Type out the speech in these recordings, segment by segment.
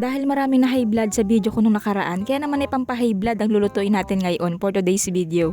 Dahil maraming na high blood sa video ko nung nakaraan, kaya naman ay pampahay blood ang lulutuin natin ngayon for today's video.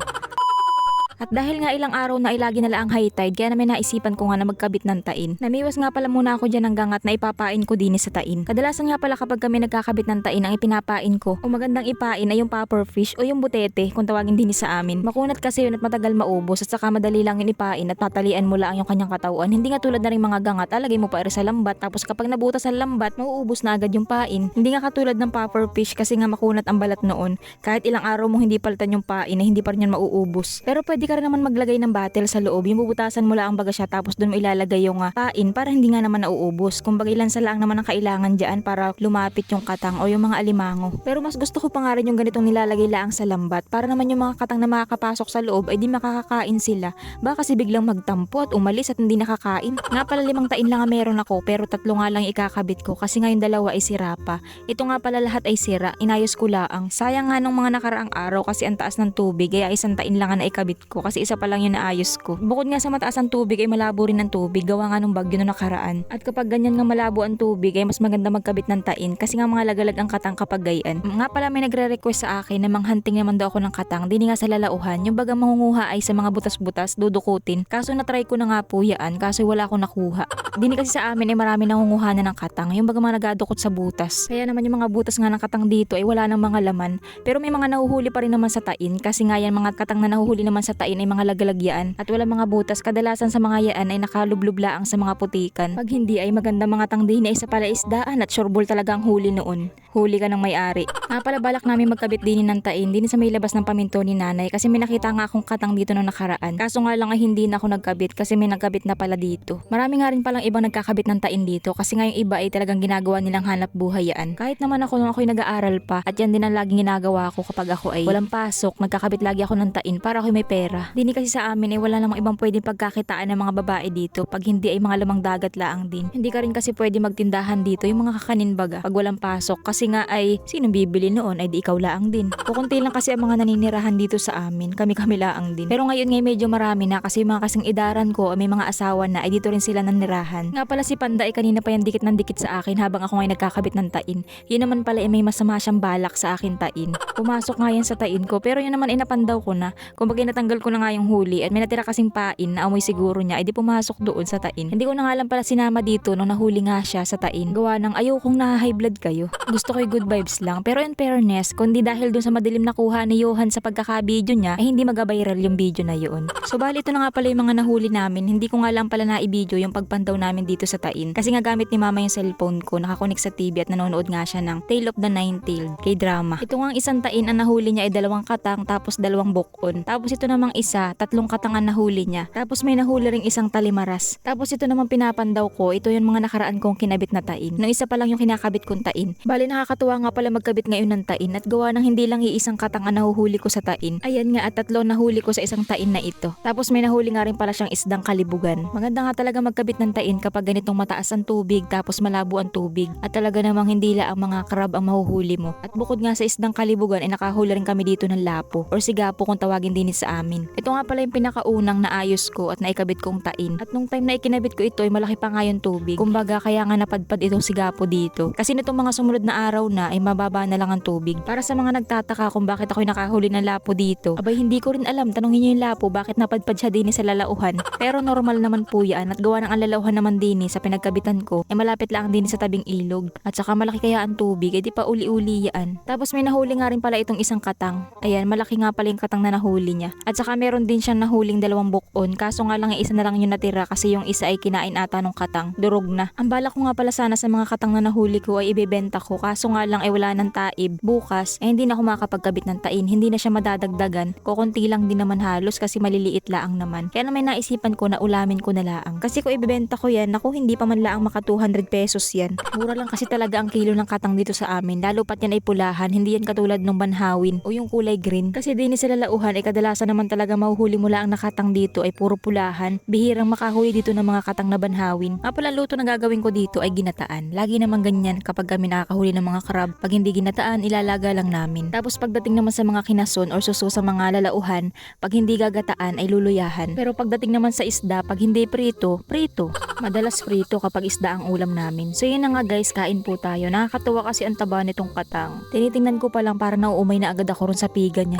At dahil nga ilang araw na ilagi na lang high tide, kaya namin naisipan ko nga na magkabit ng tain. Namiwas nga pala muna ako dyan ng gangat na ipapain ko din sa tain. Kadalasan nga pala kapag kami nagkakabit ng tain, ang ipinapain ko, o magandang ipain ay yung popper fish o yung butete kung tawagin din sa amin. Makunat kasi yun at matagal maubos at saka madali lang yun ipain at tatalian mo lang yung kanyang katawan. Hindi nga tulad na rin mga gangat, alagay mo pa sa lambat tapos kapag nabutas sa lambat, mauubos na agad yung pain. Hindi nga katulad ng popper fish kasi nga makunat ang balat noon. Kahit ilang araw mo hindi palitan yung pain, ay hindi pa rin yan mauubos. Pero pwede ka rin naman maglagay ng battle sa loob. Yung bubutasan mo lang ang baga siya tapos doon mo ilalagay yung ah, pain para hindi nga naman nauubos. Kumbaga ilan sa lang naman ang kailangan dyan para lumapit yung katang o yung mga alimango. Pero mas gusto ko pa nga rin yung ganitong nilalagay laang sa lambat para naman yung mga katang na makakapasok sa loob ay di makakakain sila. Baka kasi biglang magtampo at umalis at hindi nakakain. Nga pala limang tain lang ang meron ako pero tatlo nga lang ikakabit ko kasi ngayon dalawa ay sira pa. Ito nga pala lahat ay sira. Inayos ko laang. Sayang nga nung mga nakaraang araw kasi ang taas ng tubig kaya isang tain lang ang naikabit ko kasi isa pa lang yung naayos ko. Bukod nga sa mataas ang tubig ay malabo rin ang tubig gawa nga nung bagyo na nakaraan. At kapag ganyan nga malabo ang tubig ay mas maganda magkabit ng tain kasi nga mga lagalag ang katang kapag gayan. Nga pala may nagre-request sa akin na manghunting naman daw ako ng katang dini nga sa lalauhan. Yung baga mangunguha ay sa mga butas-butas dudukutin. Kaso na-try ko na nga po yan kaso wala akong nakuha. Dini kasi sa amin ay marami nangunguha na ng katang. Yung baga mga nagadukot sa butas. Kaya naman yung mga butas nga ng katang dito ay wala ng mga laman. Pero may mga nahuhuli pa rin naman sa tain kasi nga yan mga katang na nahuhuli naman sa tain ay mga lagalagyan at wala mga butas. Kadalasan sa mga yaan ay nakalublublaang sa mga putikan. Pag hindi ay maganda mga tangdini ay sa palaisdaan at sureball talaga ang huli noon. Huli ka ng may-ari. Nga pala namin magkabit din ng tain din sa may labas ng paminto ni nanay kasi may nakita nga akong katang dito nung nakaraan. Kaso nga lang ay hindi na ako nagkabit kasi may nagkabit na pala dito. Marami nga rin palang ibang nagkakabit ng tain dito kasi nga yung iba ay talagang ginagawa nilang hanap buhay yan. Kahit naman ako nung ako'y nag-aaral pa at yan din ang laging ginagawa ko kapag ako ay walang pasok, nagkakabit lagi ako ng tain para ako'y may pera. Dini kasi sa amin ay wala namang ibang pwedeng pagkakitaan ng mga babae dito pag hindi ay mga lamang dagat laang din. Hindi ka rin kasi pwede magtindahan dito yung mga kakanin baga pag walang pasok kasi nga ay sinong bibili noon ay di ikaw laang din. Kukunti lang kasi ang mga naninirahan dito sa amin, kami-kami laang din. Pero ngayon ngay medyo marami na kasi mga kasing idaran ko ay may mga asawa na ay dito rin sila nanirahan. Nga pala si Panda ay kanina pa yan dikit ng dikit sa akin habang ako ngay nagkakabit ng tain. Yun naman pala ay may masama siyang balak sa akin tain. Pumasok nga yan sa tain ko pero yun naman ay napandaw ko na. Kumbaga natanggal ko na nga yung huli at may natira kasing pain na amoy siguro niya ay di pumasok doon sa tain. Hindi ko na nga lang pala sinama dito nung nahuli nga siya sa tain. Gawa ng ayaw kong na-high blood kayo. Gusto ko good vibes lang pero in fairness, kundi dahil dun sa madilim na kuha ni Johan sa pagkaka-video niya ay hindi mag-viral yung video na yun. So bali ito na nga pala yung mga nahuli namin. Hindi ko nga lang pala na-video yung pagpandaw namin dito sa tain. Kasi nga gamit ni mama yung cellphone ko, nakakonek sa TV at nanonood nga siya ng Tale of the Nine-Tailed kay drama. Ito nga ang isang tain ang nahuli niya ay dalawang katang tapos dalawang bokon. Tapos ito namang isa, tatlong katang ang nahuli niya. Tapos may nahuli ring isang talimaras. Tapos ito namang pinapandaw ko, ito yung mga nakaraan kong kinabit na tain. No isa pa lang yung kinakabit kong tain. Bali nakakatuwa nga pala magkabit ngayon ng tain at gawa ng hindi lang iisang katang ang nahuhuli ko sa tain. Ayan nga at tatlo nahuli ko sa isang tain na ito. Tapos may nahuli nga rin pala siyang isdang kalibugan. Maganda nga talaga magkabit ng tain kapag ganitong mataas ang tubig tapos malabo ang tubig. At talaga namang hindi la ang mga crab ang mahuhuli mo. At bukod nga sa isdang kalibugan ay nakahuli rin kami dito ng lapo or sigapo kung tawagin din sa amin. Ito nga pala yung pinakaunang naayos ko at naikabit kong tain. At nung time na ikinabit ko ito ay malaki pa nga yung tubig. Kumbaga kaya nga napadpad itong sigapo dito. Kasi nitong mga sumunod na araw na ay mababa na lang ang tubig. Para sa mga nagtataka kung bakit ako'y nakahuli ng lapo dito, abay hindi ko rin alam. Tanongin niyo yung lapo bakit napadpad siya din sa lalauhan. Pero normal naman po yan at gawa ng ang lalauhan naman din sa pinagkabitan ko ay malapit lang din sa tabing ilog. At saka malaki kaya ang tubig ay di pa uli-uli yan. Tapos may nahuli nga rin pala itong isang katang. Ayan, malaki nga pala yung katang na nahuli niya. At saka meron din siyang nahuling dalawang bukon. Kaso nga lang yung isa na lang yung natira kasi yung isa ay kinain ata nung katang. Durog na. Ang bala ko nga pala sana sa mga katang na nahuli ko ay ibebenta ko. Kaso nga lang ay wala ng taib. Bukas, eh hindi na ako makakapagkabit ng tain. Hindi na siya madadagdagan. Kukunti lang din naman halos kasi maliliit laang naman. Kaya naman naisipan ko na ulamin ko na laang. Kasi kung ibebenta ko yan, naku hindi pa man laang maka 200 pesos yan. Mura lang kasi talaga ang kilo ng katang dito sa amin. Lalo pat yan ay pulahan. Hindi yan katulad ng banhawin o yung kulay green. Kasi din sa lalauhan ay kadalasan naman talaga mahuhuli mo lang na katang dito ay puro pulahan. Bihirang makahuli dito ng mga katang na banhawin. Nga pala luto na gagawin ko dito ay ginataan. Lagi naman ganyan kapag kami nakakahuli ng mga crab. Pag hindi ginataan, ilalaga lang namin. Tapos pagdating naman sa mga kinason or suso sa mga lalauhan, pag hindi gagataan ay luluyahan. Pero pagdating naman sa isda, pag hindi prito, prito. Madalas prito kapag isda ang ulam namin. So yun na nga guys, kain po tayo. Nakakatuwa kasi ang taba nitong katang. Tinitingnan ko pa lang para nauumay na agad ako ron sa piga niya.